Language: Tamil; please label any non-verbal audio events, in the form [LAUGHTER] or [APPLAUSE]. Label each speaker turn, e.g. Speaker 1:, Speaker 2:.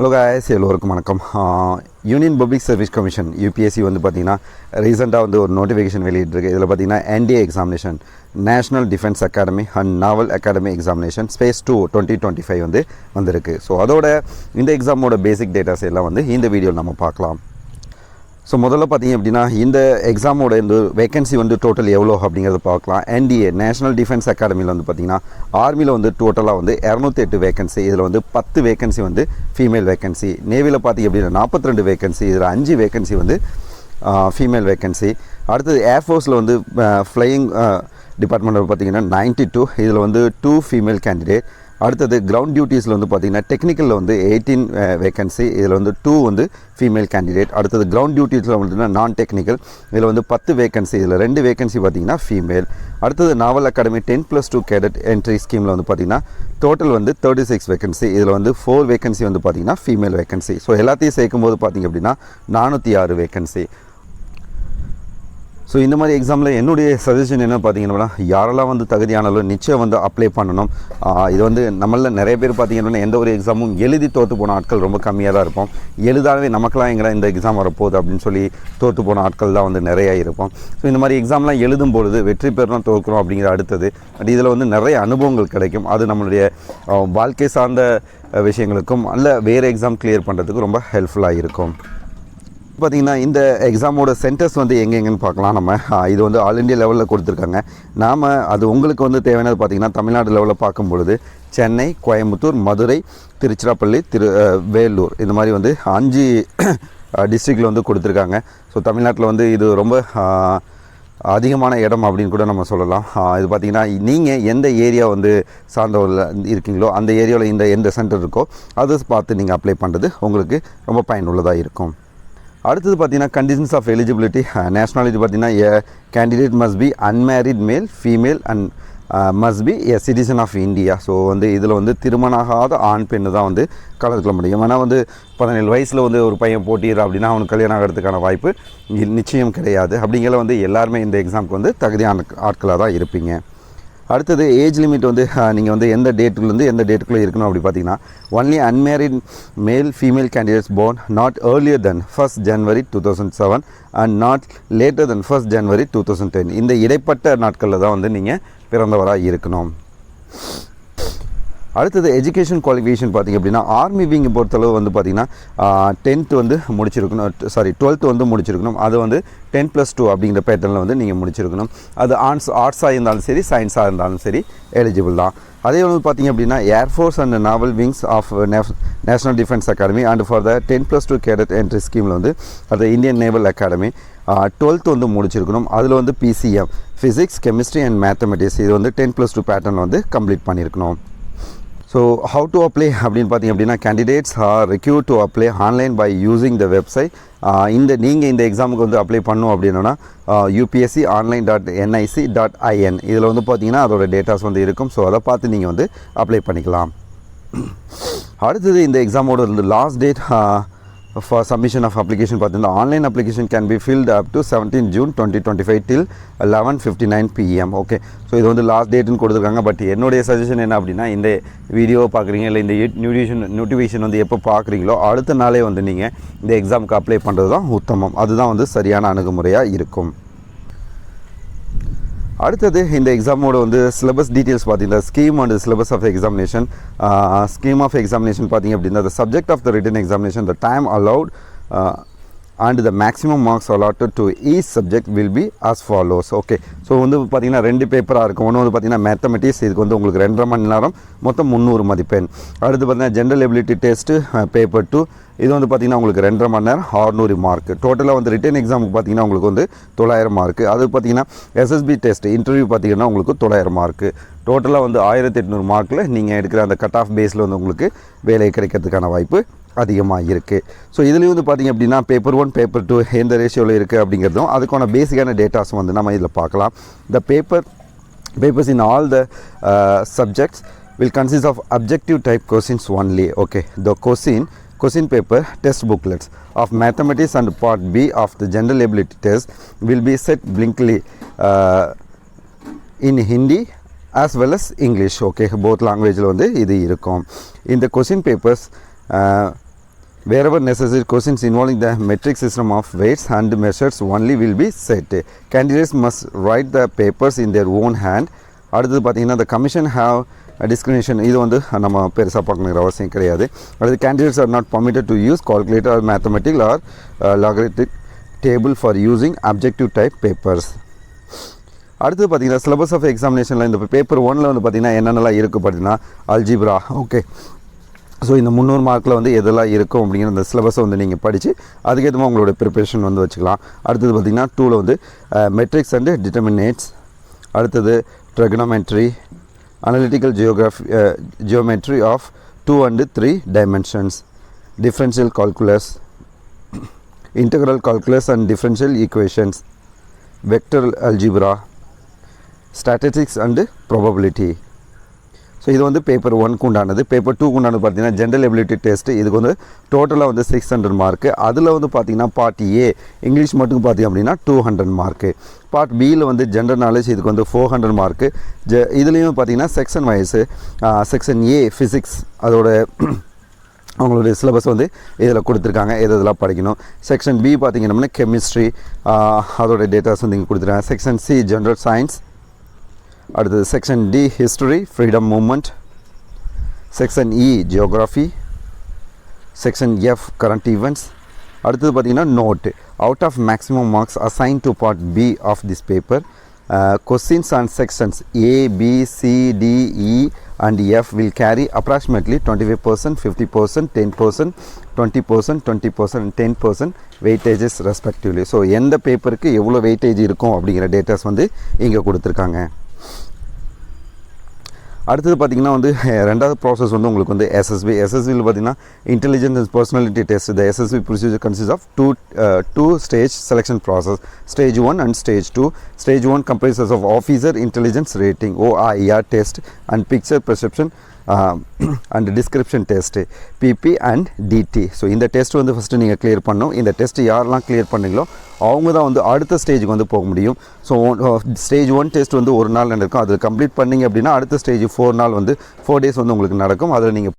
Speaker 1: ஹலோ காய்ஸ் எல்லோருக்கும் வணக்கம். Union public service commission UPSC வந்து பார்த்தீங்கன்னா ரீசெண்டாக வந்து ஒரு நோட்டிஃபிகேஷன் வெளியிட்டிருக்கு. இதில் பார்த்தீங்கன்னா NDA examination national defence academy and naval academy examination space two twenty twenty five வந்து வந்திருக்கு. ஸோ அதோட இந்த எக்ஸாமோட பேசிக் டேட்டாஸ் எல்லாம் வந்து இந்த வீடியோவில் நம்ம பார்க்கலாம். ஸோ முதல்ல பார்த்தீங்க அப்படின்னா இந்த எக்ஸாமோட இந்த வேகன்சி வந்து டோட்டல் எவ்வளோ அப்படிங்கிறத பார்க்கலாம். என்டிஏ நேஷனல் டிஃபென்ஸ் அகாடமியில் வந்து பார்த்தீங்கன்னா ஆர்மியில் வந்து டோட்டலாக வந்து இரநூத்தி எட்டு வேகன்சி இதில் வந்து பத்து வேகன்சி வந்து ஃபீமேல் வேகன்சி நேவியில் பார்த்தீங்க அப்படின்னா நாற்பத்தி ரெண்டு வேகன்சி இதில் அஞ்சு வேகன்சி வந்து ஃபீமேல் வேகன்சி அடுத்தது ஏர்ஃபோர்ஸில் வந்து ஃப்ளையிங் டிபார்ட்மெண்ட்டில் பார்த்தீங்கன்னா நைன்ட்டி டூ இதில் வந்து டூ ஃபீமேல் கேண்டிடேட் அடுத்தது கிரவுண்ட் டியூட்டீஸில் வந்து பார்த்தீங்கன்னா டெக்னிக்கலில் வந்து எயிட்டீன் வேகன்சி இதில் வந்து டூ வந்து ஃபீமேல் கேண்டிடேட் அடுத்தது கிரவுண்ட் டியூட்டீஸில் வந்து நான் டெக்னிக்கல் இதில் வந்து பத்து வேகன்சி இதில் ரெண்டு வேகன்சி பார்த்தீங்கன்னா ஃபீமேல் அடுத்தது naval academy ten plus two cadet entry ஸ்கீமில் வந்து பார்த்தீங்கன்னா டோட்டல் வந்து தேர்ட்டி சிக்ஸ் வேகன்சி இதில் வந்து ஃபோர் வேகன்சி வந்து பார்த்தீங்கன்னா ஃபீமேல் வேகன்சி ஸோ எல்லாத்தையும் சேர்க்கும்போது பார்த்தீங்க அப்படின்னா நானூற்றி ஆறு வேகன்சி ஸோ இந்த மாதிரி எக்ஸாமில் என்னுடைய சஜஷன் என்ன பார்த்தீங்கன்னா யாரெல்லாம் வந்து தகுதியானாலும் நிச்சயம் வந்து அப்ளை பண்ணணும். இது வந்து நம்மளில் நிறைய பேர் பார்த்தீங்கன்னா எந்த ஒரு எக்ஸாமும் எழுதி தோற்று போன ஆட்கள் ரொம்ப கம்மியாக தான் இருப்போம். எழுதாவே நமக்கெல்லாம் எங்கடா இந்த எக்ஸாம் வரப்போகுது அப்படின்னு சொல்லி தோற்று போன ஆட்கள் தான் வந்து நிறையா இருப்போம். ஸோ இந்த மாதிரி எக்ஸாம்லாம் எழுதும் பொழுது வெற்றி பெறணும் தோற்கிறோம் அப்படிங்கிற அடுத்தது. பட் இதில் வந்து நிறைய அனுபவங்கள் கிடைக்கும். அது நம்மளுடைய வாழ்க்கை சார்ந்த விஷயங்களுக்கும் அல்ல வேறு எக்ஸாம் கிளியர் பண்ணுறதுக்கு ரொம்ப ஹெல்ப்ஃபுல்லாக இருக்கும். பார்த்தீங்கன்னா இந்த எக்ஸாமோட சென்டர்ஸ் வந்து எங்கெங்கன்னு பார்க்கலாம் நம்ம. இது வந்து ஆல் இந்தியா லெவலில் கொடுத்துருக்காங்க. நாம் அது உங்களுக்கு வந்து தேவையானது பார்த்தீங்கன்னா தமிழ்நாடு லெவலில் பார்க்கும் பொழுது சென்னை கோயம்புத்தூர் மதுரை திருச்சிராப்பள்ளி திரு வேலூர் இந்த மாதிரி வந்து அஞ்சு டிஸ்ட்ரிக்டில் வந்து கொடுத்துருக்காங்க. ஸோ தமிழ்நாட்டில் வந்து இது ரொம்ப அதிகமான இடம் அப்படின்னு கூட நம்ம சொல்லலாம். இது பார்த்திங்கன்னா நீங்கள் எந்த ஏரியா வந்து சார்ந்தவரில் இருக்கீங்களோ அந்த ஏரியாவில் இந்த எந்த சென்டர் இருக்கோ அதை பார்த்து நீங்கள் அப்ளை பண்ணுறது உங்களுக்கு ரொம்ப பயனுள்ளதாக இருக்கும். அடுத்தது பார்த்தீங்கன்னா கண்டிஷன்ஸ் ஆஃப் எலிஜிபிலிட்டி நேஷனாலிட்டி பார்த்தீங்கன்னா a candidate must be unmarried male female and must be a citizen of India so வந்து இதில் வந்து திருமணமாகாத ஆண் பெண்ணு தான் வந்து கலந்துக்க முடியும். ஏன்னா வந்து பதினேழு வயசில் வந்து ஒரு பையன் போட்டிடுற அப்படின்னா அவனுக்கு கல்யாணம் ஆகிறதுக்கான வாய்ப்பு நிச்சயம் கிடையாது. அப்படிங்கிற வந்து எல்லாருமே இந்த எக்ஸாமுக்கு வந்து தகுதியான ஆட்களாக தான் இருப்பீங்க. அடுத்தது ஏஜ் லிமிட் வந்து நீங்கள் வந்து எந்த டேட்டுலேருந்து எந்த டேட்டுக்குள்ளே இருக்கணும் அப்படி பார்த்தீங்கன்னா only unmarried male female candidates born not earlier than first January two thousand seven and not later than first January two thousand ten இந்த இடைப்பட்ட நாட்களில் தான் வந்து நீங்கள் பிறந்தவராக இருக்கணும். அடுத்தது எஜுகேஷன் குவாலிஃபிகேஷன் பார்த்திங்க அப்படின்னா ஆர்மி விங் பொறுத்தளவு வந்து பார்த்திங்கன்னா டென்த்து வந்து முடிச்சிருக்கணும். சாரி டுவெல்த்து வந்து முடிச்சிருக்கணும். அது வந்து டென் ப்ளஸ் டூ அப்படிங்கிற பேட்டர்னில் வந்து நீங்கள் முடிச்சிருக்கணும். அது ஆர்ட்ஸ் ஆர்ட்ஸாக இருந்தாலும் சரி சயின்ஸாக இருந்தாலும் சரி எலிஜிபிள் தான். அதே வந்து பார்த்திங்க அப்படின்னா air force and naval wings of national defence academy and for the ten plus two cadet entry ஸ்கீமில் வந்து அது இந்தியன் நேவல் அகாடமி டுவெல்த் வந்து முடிச்சிருக்கணும். அதில் வந்து PCM physics chemistry and mathematics இது வந்து டென் ப்ளஸ் டூ பேட்டர்ன் வந்து கம்ப்ளீட் பண்ணியிருக்கணும் ஸோ ஹவு டு அப்ளை அப்படின்னு பார்த்தீங்க அப்படின்னா candidates are required to apply online by using the website இந்த நீங்கள் இந்த எக்ஸாமுக்கு வந்து அப்ளை பண்ணணும் அப்படின்னா UPSC online dot NIC dot IN இதில் வந்து பார்த்தீங்கன்னா அதோட டேட்டாஸ் வந்து இருக்கும். ஸோ அதை பார்த்து நீங்கள் வந்து அப்ளை பண்ணிக்கலாம். அடுத்தது இந்த எக்ஸாமோட last date for submission of application பார்த்தீங்கன்னா online application can be filled up to seventeen June twenty twenty five till eleven fifty nine PM okay so இது வந்து லாஸ்ட் டேட்டுன்னு கொடுத்துருக்காங்க. பட் என்னுடைய சஜஷன் என்ன அப்படின்னா இந்த வீடியோ பார்க்குறீங்க இல்லை இந்த நோட்டிஃபிகேஷன் நோட்டிஃபிகேஷன் வந்து எப்போ பார்க்குறீங்களோ அடுத்த நாளே வந்து நீங்கள் இந்த எக்ஸாமுக்கு அப்ளை பண்ணுறது தான் உத்தமம். அதுதான் வந்து சரியான அணுகுமுறையாக இருக்கும். அடுத்தது இந்த எக்ஸாமோட வந்து சிலபஸ் டீட்டெயில்ஸ் பார்த்தீங்கன்னா scheme and syllabus of examination scheme of examination பார்த்தீங்க அப்படின்னா the subject of the written examination the time allowed and the maximum marks marks to each subject will be be follows okay so வந்து பார்த்திங்கன்னா ரெண்டு பேப்பராக இருக்கும். ஒன்று வந்து பார்த்தீங்கன்னா மேத்தமெட்டிக்ஸ் இதுக்கு வந்து உங்களுக்கு ரெண்டரை மணி நேரம் மொத்தம் முந்நூறு மதிப்பெண். அடுத்து பார்த்தீங்கன்னா general ability test paper two இது வந்து பார்த்தீங்கன்னா உங்களுக்கு ரெண்டரை மணி நேரம் ஆறுநூறு மார்க் டோட்டலாக வந்து ரிட்டன் எக்ஸாமுக்கு பார்த்தீங்கன்னா உங்களுக்கு வந்து தொள்ளாயிரம் மார்க் அது பார்த்தீங்கன்னா எஸ்எஸ்பி டெஸ்ட் இன்டர்வியூ பார்த்தீங்கன்னா உங்களுக்கு தொள்ளாயிரம் மார்க் டோட்டலாக வந்து ஆயிரத்தி எட்நூறு மார்க்கில் நீங்கள் எடுக்கிற அந்த கட் ஆஃப் பேஸில் வந்து உங்களுக்கு வேலை கிடைக்கிறதுக்கான வாய்ப்பு அதிகமாக இருக்குது ஸோ இதுலேயும் வந்து பார்த்திங்க அப்படின்னா பேப்பர் ஒன் பேப்பர் டூ எந்த ரேஷியோவில் இருக்குது அப்படிங்கிறதும் அதுக்கான பேசிக்கான டேட்டாஸ் வந்து நம்ம இதில் பார்க்கலாம். The paper papers in all the uh, subjects will consist of objective type questions only. Okay. The question question paper test booklets of mathematics and part b of the general ability test will be set blinkly uh, in hindi as well as english okay both language வந்து இது இருக்கும் இந்த question papers uh, wherever necessary questions involving the metric system of weights and measures only will be set candidates must write the papers in their own hand அடுத்தது பார்த்தீங்கன்னா the கமிஷன் ஹாவ் டிஸ்கிரிமினேஷன் இது வந்து நம்ம பெருசாக பார்க்கணுங்கிற அவசியம் கிடையாது. அடுத்து candidates are not permitted to use calculator or mathematic or logarithmic table for using objective type papers அடுத்து பார்த்தீங்கன்னா சிலபஸ் ஆஃப் எக்ஸாமினேஷனில் இந்த பேப்பர் ஒனில் வந்து பார்த்தீங்கன்னா என்னென்னலாம் இருக்குது பார்த்தீங்கன்னா அல்ஜிப்ரா ஓகே ஸோ இந்த முந்நூறு மார்க்கில் வந்து எதெல்லாம் இருக்கும் அப்படிங்கிற அந்த சிலபஸை வந்து நீங்கள் படித்து அதுக்கேற்ற மாதிரி உங்களோட ப்ரிப்பரேஷன் வந்து வச்சுக்கலாம். அடுத்தது பார்த்திங்கன்னா டூவில் வந்து மெட்ரிக்ஸ் அண்டு டிட்டர்மினேட்ஸ் அடுத்தது analytical geography, uh, geometry of 2 and 3 dimensions, differential calculus, [COUGHS] integral calculus and differential equations, vector algebra, statistics and probability. So இது வந்து பேப்பர் ஒன்க்கு உண்டானது பேப்பர் டூக்கு உண்டானது பார்த்தீங்கன்னா ஜென்ரல் எபிலிட்டி டெஸ்ட் இதுக்கு வந்து டோட்டலாக வந்து சிக்ஸ் ஹண்ட்ரட் மார்க்கு அதில் வந்து பார்த்தீங்கன்னா பார்ட் ஏ இங்கிலீஷ் மட்டும் பார்த்தீங்க அப்படின்னா டூ ஹண்ட்ரட் மார்க்கு பார்ட் பியில் வந்து ஜென்ரல் நாலேஜ் இதுக்கு வந்து ஃபோர் ஹண்ட்ரட் மார்க்கு ஜ இதுலேயும் பார்த்தீங்கன்னா section wise section A physics அதோட [CLEARS THROAT] அவங்களுடைய சிலபஸ் வந்து இதில் கொடுத்துருக்காங்க. எது இதெல்லாம் படிக்கணும்? செக்ஷன் பி பார்த்தீங்கன்னா கெமிஸ்ட்ரி அதோட டேட்டாஸ் வந்து இங்கே கொடுத்துருக்காங்க. செக்ஷன் சி ஜென்ரல் சயின்ஸ் அடுத்தது section D history freedom movement section E geography section F current events அடுத்தது பார்த்தீங்கன்னா note out of maximum marks assign to part B of this paper questions and sections A B C D E and F will carry approximately twenty five percent fifty percent ten percent twenty percent twenty percent ten percent weightages respectively so எந்த பேப்பருக்கு எவ்வளோ வெயிட்டேஜ் இருக்கும் அப்படிங்கிற டேட்டாஸ் வந்து இங்கே கொடுத்துருக்காங்க. அடுத்தது பார்த்திங்கன்னா வந்து ரெண்டாவது ப்ராசஸ் வந்து உங்களுக்கு வந்து எஸ்எஸ்பி எஸ்எஸ்பியில் பார்த்தீங்கன்னா intelligence and personality test the SSB procedure consists of two two stage selection process stage one and stage two stage one comprises of officer intelligence rating OIR test and picture perception and description test PP and DT so இந்த டெஸ்ட் [CLEARS THROAT] வந்து ஃபஸ்ட்டு நீங்கள் கிளியர் பண்ணணும். இந்த டெஸ்ட் யாரெல்லாம் கிளியர் பண்ணீங்களோ அவங்க தான் வந்து அடுத்த ஸ்டேஜுக்கு வந்து போக முடியும். ஸோ ஸ்டேஜ் ஒன் டெஸ்ட் வந்து ஒரு நாள் நடக்கும். அது கம்ப்ளீட் பண்ணிங்க அப்படின்னா அடுத்த ஸ்டேஜ் ஃபோர் நாள் வந்து ஃபோர் டேஸ் வந்து உங்களுக்கு நடக்கும். அதில் நீங்கள்